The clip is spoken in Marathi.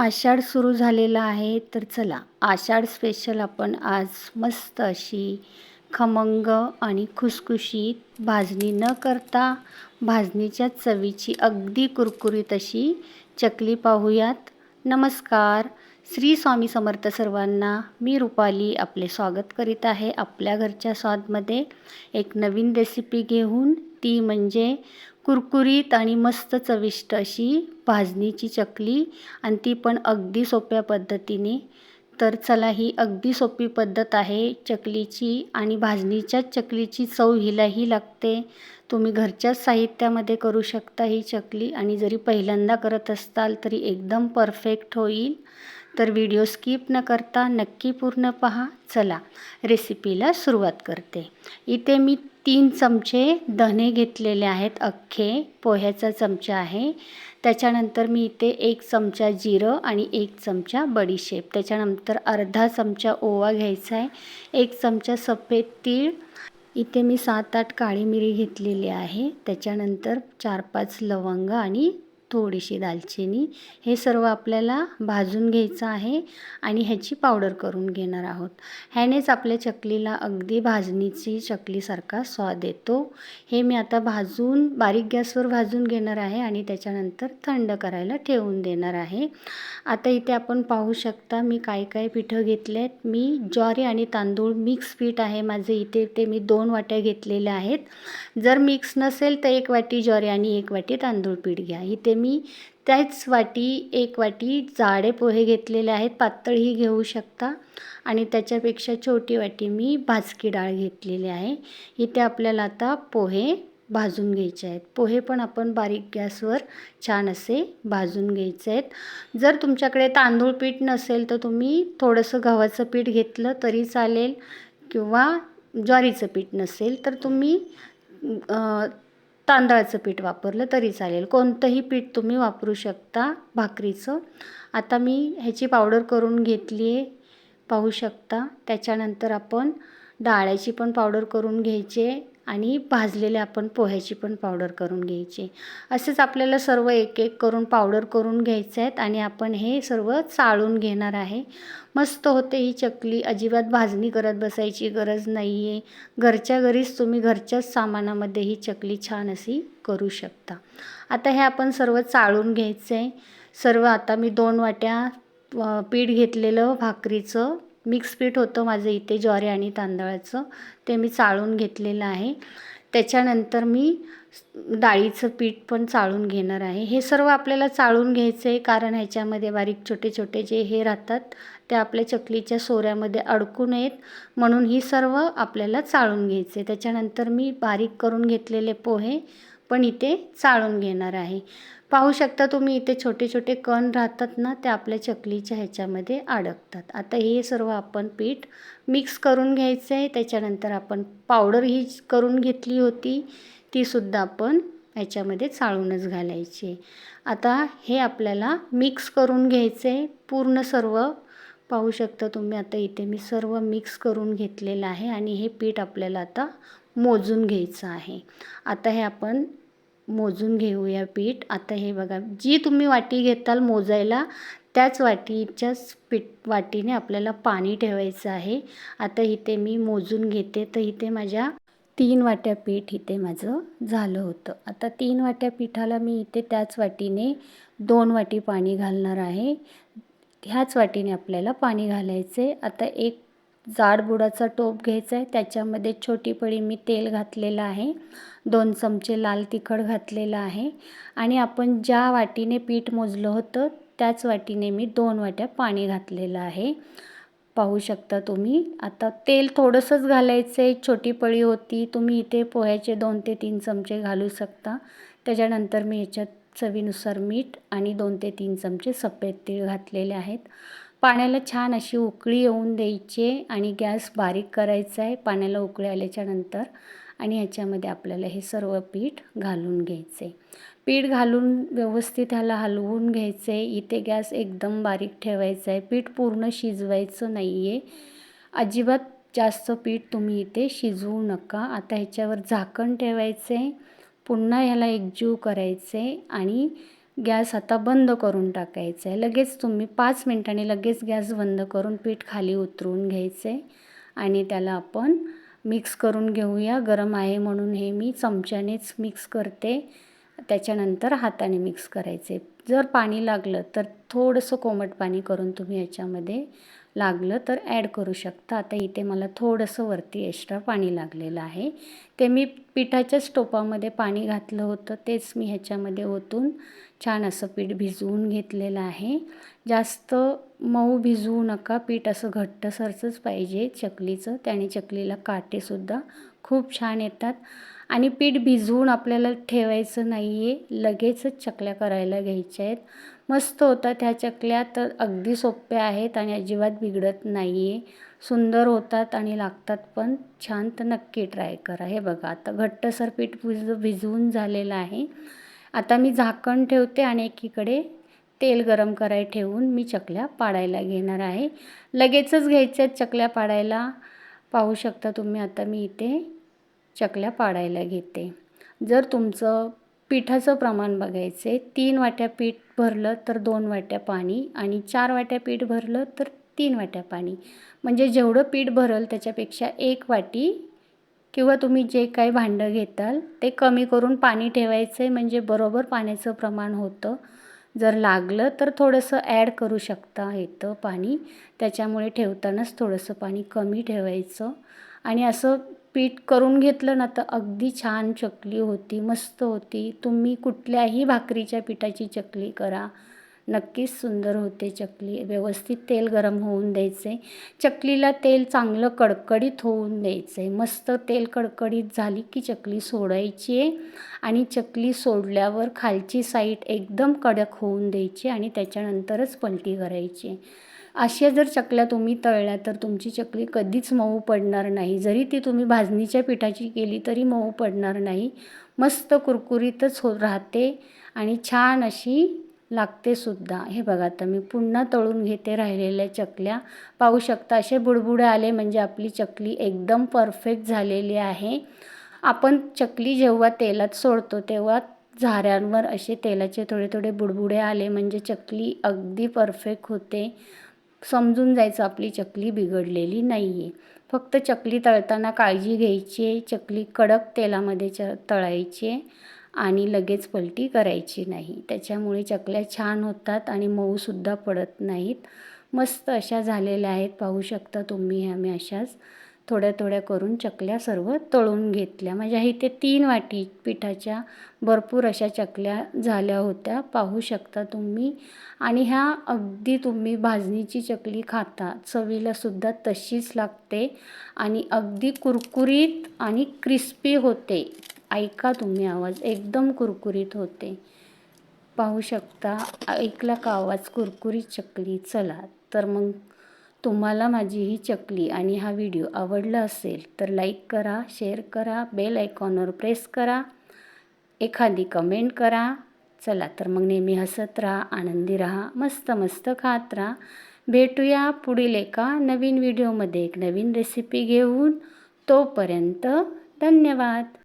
आषाढ सुरू झालेला आहे तर चला आषाढ स्पेशल आपण आज मस्त अशी खमंग आणि खुसखुशीत भाजणी न करता भाजणीच्या चवीची अगदी कुरकुरीत अशी चकली पाहूयात. नमस्कार. श्री स्वामी समर्थ सर्वांना मी रुपाली आपले स्वागत करीत आहे आपल्या घरच्या स्वादमध्ये. एक नवीन रेसिपी घेऊन ती म्हणजे कुरकुरीत आणि मस्त चविष्ट अशी भाजणीची चकली. आणि ती पण अगदी सोप्या पद्धतीने. तर चला ही अगदी सोपी पद्धत आहे चकलीची आणि भाजणीच्याच चकलीची चव हिलाही लागते. तुम्ही घरच्याच साहित्यामध्ये करू शकता ही चकली आणि जरी पहिल्यांदा करत असताल तरी एकदम परफेक्ट होईल. तर व्हिडिओ स्किप न करता नक्की पूर्ण पहा. चला रेसिपीला सुरुवात करते. इथे मी तीन चमचे धने घेतलेले आहेत अख्खे पोह्याचा चमचा आहे. त्याच्यानंतर मी इथे एक चमचा जिरं आणि एक चमचा बडीशेप. त्याच्यानंतर अर्धा चमचा ओवा घ्यायचा आहे एक चमचा सफेद तीळ. इथे मी सात आठ काळी मिरी घेतलेली आहे. त्याच्यानंतर चार पाच लवंग आणि थोडीशी दालचिनी हे सर्व आपल्याला भाजून घ्यायचं आहे आणि ह्याची पावडर करून घेणार आहोत. ह्यानेच आपल्या चकलीला अगदी भाजणीची चकलीसारखा स्वाद येतो. हे मी आता भाजून बारीक गॅसवर भाजून घेणार आहे आणि त्याच्यानंतर थंड करायला ठेवून देणार आहे. आता इथे आपण पाहू शकता मी काय काय पिठं घेतले आहेत मी ज्वारी आणि तांदूळ मिक्स पीठ आहे माझे. इथे ते मी दोन वाट्या घेतलेल्या आहेत. जर मिक्स नसेल तर एक वाटी ज्वारी आणि एक वाटी तांदूळ पीठ घ्या. इथे मी त्याच वाटी एक वाटी जाडे पोहे घेतलेले आहेत. पातळही घेऊ शकता. आणि त्याच्यापेक्षा छोटी वाटी मी भाजकी डाळ घेतलेली आहे. इथे आपल्याला आता पोहे भाजून घ्यायचे आहेत. पोहे पण आपण बारीक गॅसवर छान असे भाजून घ्यायचे आहेत. जर तुमच्याकडे तांदूळ पीठ नसेल तर तुम्ही थोडंसं गव्हाचं पीठ घेतलं तरी चालेल किंवा ज्वारीचं पीठ नसेल तर तुम्ही तांदळाचं पीठ वापरलं तरी चालेल. कोणतंही पीठ तुम्ही वापरू शकता भाकरीचं. आता मी ह्याची पावडर करून घेतली आहे. पाहू शकता. त्याच्यानंतर आपण डाळ्याची पण पावडर करून घ्यायची आहे. आणि भाजलेले आपण पोह्याची पण पावडर करून घ्यायची. असेच आपल्याला सर्व एक एक करून पावडर करून घ्यायचे आहेत आणि आपण हे सर्व चाळून घेणार आहे. मस्त होते ही चकली. अजिबात भाजणी करत बसायची गरज नाही आहे घरच्या घरीच तुम्ही घरच्याच सामानामध्ये ही चकली छान अशी करू शकता. आता हे आपण सर्व चाळून घ्यायचं आहे सर्व आता मी दोन वाट्या पीठ घेतलेलं भाकरीचं मिक्स पीठ होतं माझं इथे ज्वारी आणि तांदळाचं. ते मी चाळून घेतलेलं आहे. त्याच्यानंतर मी डाळीचं पीठ पण चाळून घेणार आहे. हे सर्व आपल्याला चाळून घ्यायचं आहे कारण ह्याच्यामध्ये बारीक छोटे छोटे जे हे राहतात ते आपल्या चकलीच्या सोऱ्यामध्ये अडकू नयेत. म्हणून ही सर्व आपल्याला चाळून घ्यायचे त्याच्यानंतर मी बारीक करून घेतलेले पोहे पण इथे चाळून घेणार आहे. पाहू शकता तुम्ही इथे छोटे छोटे कण राहतात ना ते आपल्या चकलीच्या ह्याच्यामध्ये अडकतात. आता हे सर्व आपण पीठ मिक्स करून घ्यायचं आहे. त्याच्यानंतर आपण पावडर ही करून घेतली होती तीसुद्धा आपण ह्याच्यामध्ये चाळूनच घालायची आता हे आपल्याला मिक्स करून घ्यायचं आहे. पूर्ण सर्व पाहू शकता तुम्ही आता इथे मी सर्व मिक्स करून घेतलेलं आहे आणि हे पीठ आपल्याला आता मोजून घ्यायचं आहे. आता हे आपण मोजून घेऊया पीठ. आता हे बघा जी तुम्ही वाटी घेताल मोजायला त्याच वाटीच्याच पीठ वाटीने आपल्याला पाणी ठेवायचं आहे. आता इथे मी मोजून घेते. तर इथे माझ्या तीन वाट्या पीठ इथे माझं झालं होतं. आता तीन वाट्या पिठाला मी इथे त्याच वाटीने दोन वाटी पाणी घालणार आहे. ह्याच वाटीने आपल्याला पाणी घालायचे आता एक जाड बुडाचा टोप घ्यायचा आहे. त्याच्यामध्ये छोटी पळी मी तेल घातलेलं आहे. दोन चमचे लाल तिखट घातलेलं आहे. आणि आपण ज्या वाटीने पीठ मोजलं होतं त्याच वाटीने मी दोन वाट्या पाणी घातलेलं आहे. पाहू शकता तुम्ही. आता तेल थोडंसंच घालायचं आहे. छोटी पळी होती. तुम्ही इथे पोह्याचे दोन ते तीन चमचे घालू शकता. त्याच्यानंतर मी याच्यात चवीनुसार मीठ आणि दोन ते तीन चमचे सफेद तीळ घातलेले आहेत. पाण्याला छान अशी उकळी येऊन द्यायची आणि गॅस बारीक करायचा आहे. पाण्याला उकळी आल्याच्यानंतर आणि ह्याच्यामध्ये आपल्याला हे सर्व पीठ घालून घ्यायचे. पीठ घालून व्यवस्थित ह्याला हलवून घ्यायचं. आहे इथे गॅस एकदम बारीक ठेवायचा आहे. पीठ पूर्ण शिजवायचं नाही आहे अजिबात जास्त पीठ तुम्ही इथे शिजवू नका. आता ह्याच्यावर झाकण ठेवायचं आहे पुन्हा ह्याला एकजीव करायचं आहे आणि गॅस आता बंद करून टाकायचं आहे. लगेच तुम्ही पाच मिनटांनी लगेच गॅस बंद करून पीठ खाली उतरून घ्यायचं आहे आणि त्याला आपण मिक्स करून घेऊया. गरम आहे म्हणून हे मी चमच्यानेच मिक्स करते. त्याच्यानंतर हाताने मिक्स करायचे. जर पाणी लागलं तर थोडंसं कोमट पाणी करून तुम्ही याच्यामध्ये लागलं तर ॲड करू शकता. आता इथे मला थोडंसं वरती एक्स्ट्रा पाणी लागलेलं आहे. ते मी पिठाच्याच टोपामध्ये पाणी घातलं होतं. तेच मी ह्याच्यामध्ये ओतून छान असं पीठ भिजवून घेतलेलं आहे. जास्त मऊ भिजवू नका. पीठ असं घट्टसरचंच पाहिजे. चकलीचं. त्याने चकलीला काटेसुद्धा खूप छान येतात. आणि पीठ भिजवून आपल्याला ठेवायचं नाही आहे लगेचच चकल्या करायला घ्यायच्या आहेत. मस्त होतात ह्या चकल्या. तर अगदी सोप्या आहेत आणि अजिबात बिघडत नाही आहे सुंदर होतात आणि लागतात पण. छान तर नक्की ट्राय करा. हे बघा आता घट्टसर पीठ भिज भिजवून झालेलं आहे. आता मी झाकण ठेवते आणि एकीकडे तेल गरम कराय ठेवून मी चकल्या पाडायला घेणार आहे. लगेचच घ्यायच्या चकल्या पाडायला. पाहू शकता तुम्ही आता मी इथे चकल्या पाडायला घेते. जर तुमचं पिठाचं प्रमाण बघायचे तीन वाट्या पीठ भरलं तर दोन वाट्या पाणी आणि चार वाट्या पीठ भरलं तर तीन वाट्या पाणी. म्हणजे जेवढं पीठ भरल त्याच्यापेक्षा एक वाटी किंवा तुम्ही जे काही भांडं घेताल ते कमी करून पाणी ठेवायचं आहे म्हणजे बरोबर पाण्याचं प्रमाण होतं. जर लागलं तर थोडंसं ॲड करू शकता येतं पाणी. त्याच्यामुळे ठेवतानाच थोडंसं पाणी कमी ठेवायचं. आणि असं पीठ करून घेतलं ना तर अगदी छान चकली होती मस्त होती. तुम्ही कुठल्याही भाकरीच्या पिठाची चकली करा. नक्कीच सुंदर होते चकली. व्यवस्थित तेल गरम होऊन द्यायचे. चकलीला तेल चांगलं कडकडीत होऊन द्यायचं. आहे मस्त तेल कडकडीत झाली की चकली सोडायची आहे. आणि चकली सोडल्यावर खालची साईड एकदम कडक होऊन द्यायची आणि त्याच्यानंतरच पलटी करायची. अशा जर चकल्या तुम्ही तळल्या तर तुमची चकली कधीच मऊ पडणार नाही. जरी ती तुम्ही भाजणीच्या पिठाची केली तरी मऊ पडणार नाही. मस्त कुरकुरीतच हो राहते आणि छान अशी लागते सुद्धा. हे बघा आता मी पुन्हा तळून घेते राहिलेल्या चकल्या. पाहू शकता असे बुडबुडे आले म्हणजे आपली चकली एकदम परफेक्ट झालेली आहे. आपण चकली जेव्हा तेलात सोडतो तेव्हा झाऱ्यांवर असे तेलाचे थोडे थोडे बुडबुडे आले म्हणजे चकली अगदी परफेक्ट होते. समजून जायचं आपली चकली बिघडलेली नाही आहे फक्त चकली तळताना काळजी घ्यायची आहे चकली कडक तेलामध्ये च तळायची आहे आणि लगेच पलटी करायची नाही. त्याच्यामुळे चकल्या छान होतात आणि मऊसुद्धा पडत नाहीत. मस्त अशा झालेल्या आहेत. पाहू शकता तुम्ही ह्या मी अशाच. थोड्या थोड्या करून चकल्या सर्व तळून घेतल्या. म्हणजे माझ्या इथे तीन वाटी पिठाच्या भरपूर अशा चकल्या झाल्या होत्या. पाहू शकता तुम्ही. आणि ह्या अगदी तुम्ही भाजणीची चकली खाता. चवीलासुद्धा तशीच लागते आणि अगदी कुरकुरीत आणि क्रिस्पी होते. ऐका तुम्ही आवाज. एकदम कुरकुरीत होते. पाहू शकता. ऐकला का आवाज? कुरकुरीत चकली. चला. तर मग तुम्हाला माझी ही चकली आणि हा व्हिडिओ आवडला असेल तर लाईक करा शेअर करा बेल आयकॉनवर प्रेस करा एखादी कमेंट करा. चला तर मग नेहमी हसत राहा आनंदी राहा मस्त मस्त खात राहा. भेटूया पुढील एका नवीन व्हिडिओमध्ये एक नवीन रेसिपी घेऊन. तोपर्यंत धन्यवाद.